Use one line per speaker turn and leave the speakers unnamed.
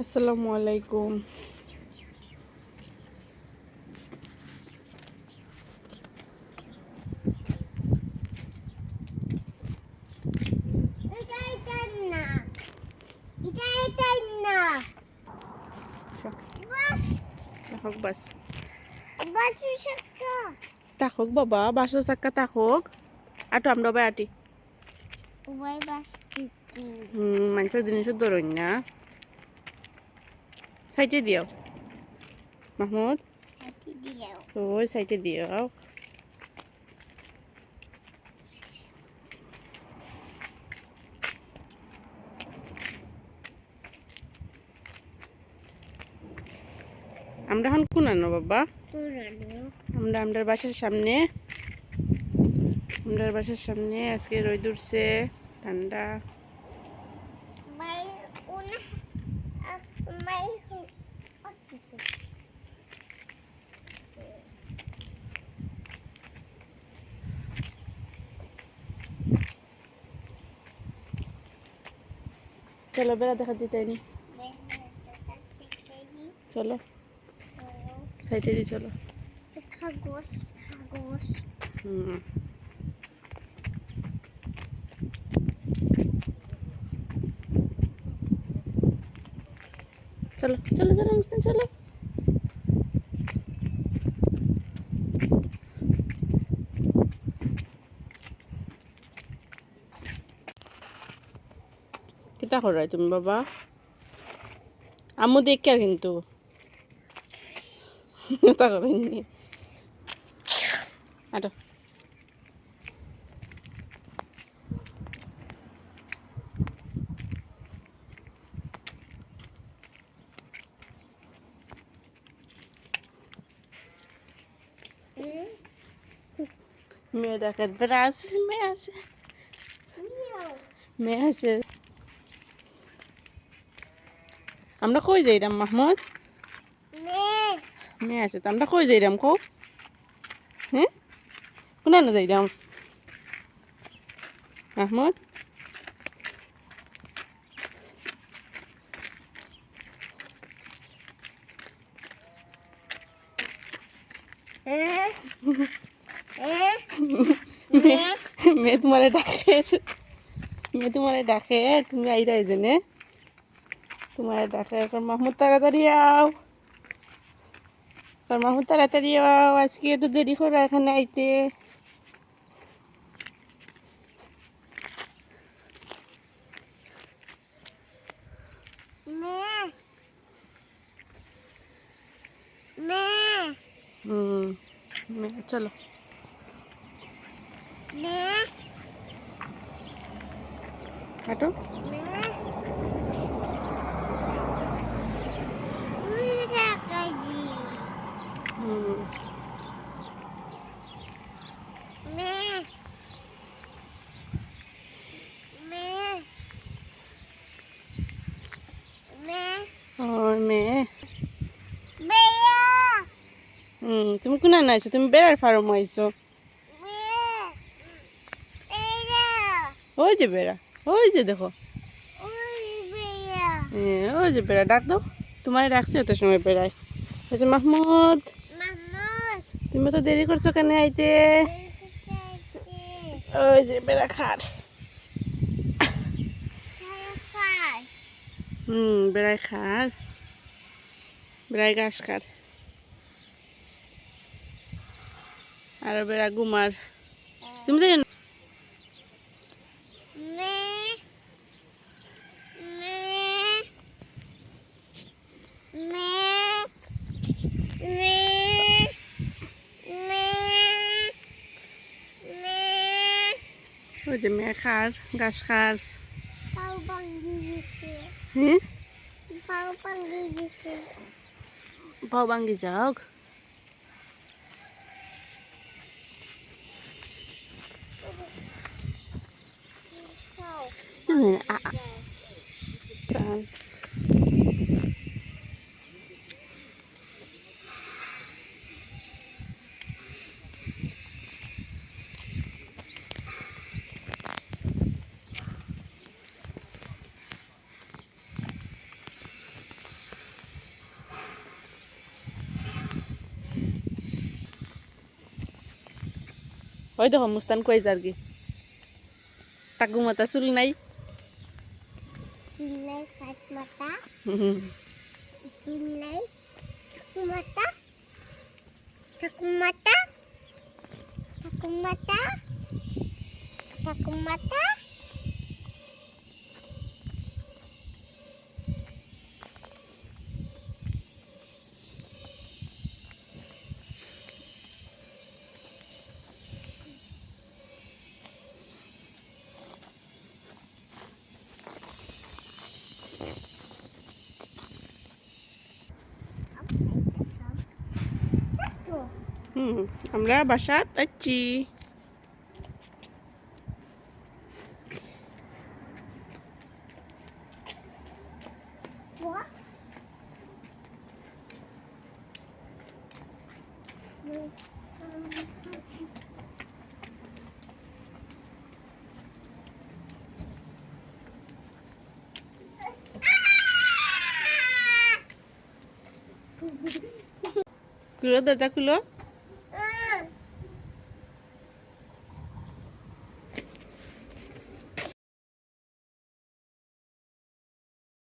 আসসালামু আলাইকুম।
বাস।
তাহক তাহক বাবা বাসো চাক্কা তাহক। আটো আমরা বাই আটি। মানুষের জিনিসও ধরুন না। সাইডে দিও। মাহমুদ? ওই সাইডে দিও। আমরা এখন কোন আনো বাবা? আমরা আমরার বাসার সামনে। আমরার বাসার সামনে আজকে রোদ উঠছে, ঠান্ডা। চলো বেড়া দেখা যেতে নি। চলো। সাইডে দি চলো। হুম। চলো চলো চলো, মুসলিম, চলো। কিতা করাই তুমি বাবা? আম্মু দেখে কিন্তু। তা করেননি আটো। মেয়ে ডাকার বেড়া আছে মেয়ে আছে মেয়ে আছে আমরা কই যাইরাম মাহমুদ মেয়ে আছে তো আমরা কই যাইরাম কো হ্যাঁ কোনা না যাইরাম মাহমুদ মেয়ে মেয়ে তোমারে ডাকে। মেয়ে তোমারে ডাকে তুমি আইরা জেনে তোমারে ডাকে এখন মাহমুদ তাড়াতাড়ি আও। আর মাহমুদ তাড়াতাড়ি আও আজকে তো দেরি করে এখানে আইতে। হুম চলো। হাঁটো। ওই মেয়ে। হুম তুমি কোনা আইছো তুমি বেড়ার ফার্ম আইছো। ওই যে বেড়া ওই যে দেখো। হ্যাঁ, ওই যে বেড়া ডাক দাও। তোমার ডাকছে এত সময় বেড়ায়। আচ্ছা মাহমুদ তুমি তো দেরি করছ কেন আইতে? ওই যে বেড়া খার। হুম বেড়ায় খার। বেড়ায় ঘাস খার। আর বেড়া গুমার। তুমি জানো ওই যে মেয়ে খার ঘাস খার
পাও ভাঙ্গি গেছে
হ্যাঁ
পাও ভাঙ্গি গেছে
পাও ভাঙ্গি যাও
পাও
ওই দেখো মুস্তান কই যার কি টাকু মাথা চুল নাই?
ঠাকুমাতা ঠাকুমাতা mata.
আমরা বাসাত আছি
Thank you.
খুলো দরজা খুলো।